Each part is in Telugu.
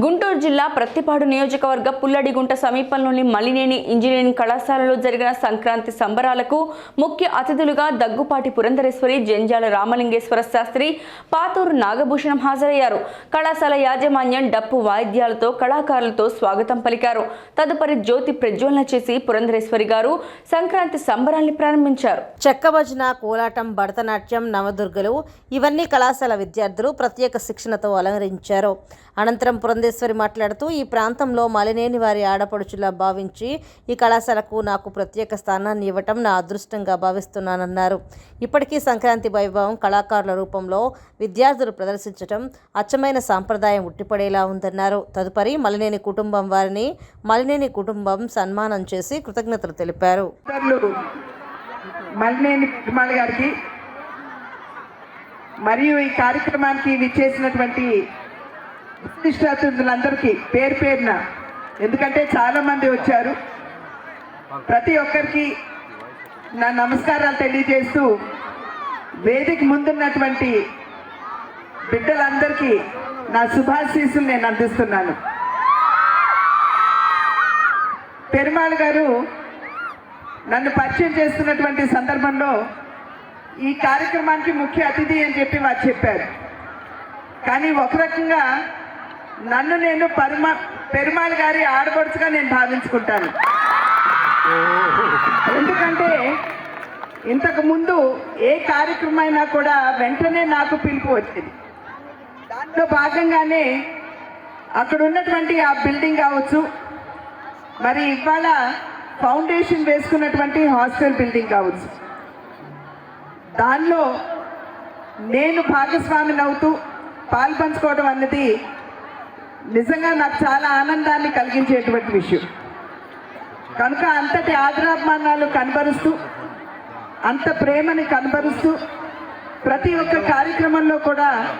గుంటూరు జిల్లా ప్రత్తిపాడు నియోజకవర్గ పుల్లడిగుంట సమీపంలోని మలినేని ఇంజనీరింగ్ కళాశాలలో జరిగిన సంక్రాంతి సంబరాలకు ముఖ్య అతిథులుగా దగ్గుపాటి పురంధరేశ్వరి జంజాల రామలింగేశ్వర శాస్త్రి పాతూరు నాగభూషణం హాజరయ్యారు. కళాశాల యాజమాన్యం డప్పు వాయిద్యాలతో కళాకారులతో స్వాగతం పలికారు. తదుపరి జ్యోతి ప్రజ్వలన చేసి పురంధరేశ్వరి గారు సంక్రాంతి సంబరాల్ని ప్రారంభించారు. చెక్క భజన కోలాటం భరతనాట్యం నవదుర్గలు ఇవన్నీ కళాశాల విద్యార్థులు ప్రత్యేక శిక్షణతో అలంకరించారు. అనంతరం పురంధేశ్వరి మాట్లాడుతూ ఈ ప్రాంతంలో మలినేని వారి ఆడపడుచులా భావించి ఈ కళాశాలకు నాకు ప్రత్యేక స్థానాన్ని ఇవ్వటం నా అదృష్టంగా భావిస్తున్నానన్నారు. ఇప్పటికీ సంక్రాంతి వైభవం కళాకారుల రూపంలో విద్యార్థులు ప్రదర్శించటం అచ్చమైన సాంప్రదాయం ఉట్టిపడేలా ఉందన్నారు. తదుపరి మలినేని కుటుంబం వారిని మలినేని కుటుంబం సన్మానం చేసి కృతజ్ఞతలు తెలిపారు. మలినేని గారికి మరియు ఈ కార్యక్రమానికి విచ్చేసినటువంటి విశిష్ట అతిథులందరికీ పేరు పేరున ఎందుకంటే చాలా మంది వచ్చారు. ప్రతి ఒక్కరికి నా నమస్కారాలు తెలియజేస్తూ వేదిక ముందున్నటువంటి బిడ్డలందరికీ నా శుభాశీస్సులు నేను అందిస్తున్నాను. పెరుమాళ్ గారు నన్ను పరిచయం చేస్తున్నటువంటి సందర్భంలో ఈ కార్యక్రమానికి ముఖ్య అతిథి అని చెప్పి వారు చెప్పారు. కానీ ఒక రకంగా నన్ను నేను పరమా పెరుమాళ్ గారి ఆడపడుచుగా నేను భావించుకుంటాను. ఎందుకంటే ఇంతకు ముందు ఏ కార్యక్రమం అయినా కూడా వెంటనే నాకు పిలుపు వచ్చింది. దాంట్లో భాగంగానే అక్కడ ఉన్నటువంటి ఆ బిల్డింగ్ కావచ్చు మరి ఇవాళ ఫౌండేషన్ వేసుకున్నటువంటి హాస్టల్ బిల్డింగ్ కావచ్చు. దానిలో నేను భాగస్వామిని అవుతూ పాల్పంచుకోవడం అన్నది నిజంగా నాకు చాలా ఆనందాన్ని కలిగించేటువంటి విషయం. కనుక అంతటి ఆదరాభిమానాలు కనబరుస్తూ అంత ప్రేమని కనబరుస్తూ ప్రతి ఒక్క కార్యక్రమంలో కూడా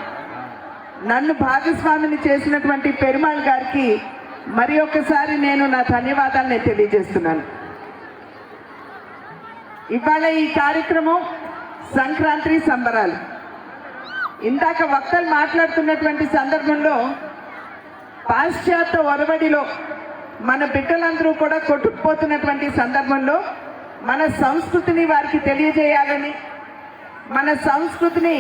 నన్ను భాగస్వామిని చేసినటువంటి పెరుమాళ్ గారికి మరి ఒక్కసారి నేను నా ధన్యవాదాలు నేను తెలియజేస్తున్నాను. ఇవాళ ఈ కార్యక్రమం సంక్రాంతి సంబరాలు. ఇందాక వక్తలు మాట్లాడుతున్నటువంటి సందర్భంలో పాశ్చాత్య ఒరబడిలో మన బిడ్డలందరూ కూడా కొట్టుకుపోతున్నటువంటి సందర్భంలో మన సంస్కృతిని వారికి తెలియజేయాలని మన సంస్కృతిని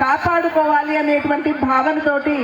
కాపాడుకోవాలి అనేటువంటి భావనతోటి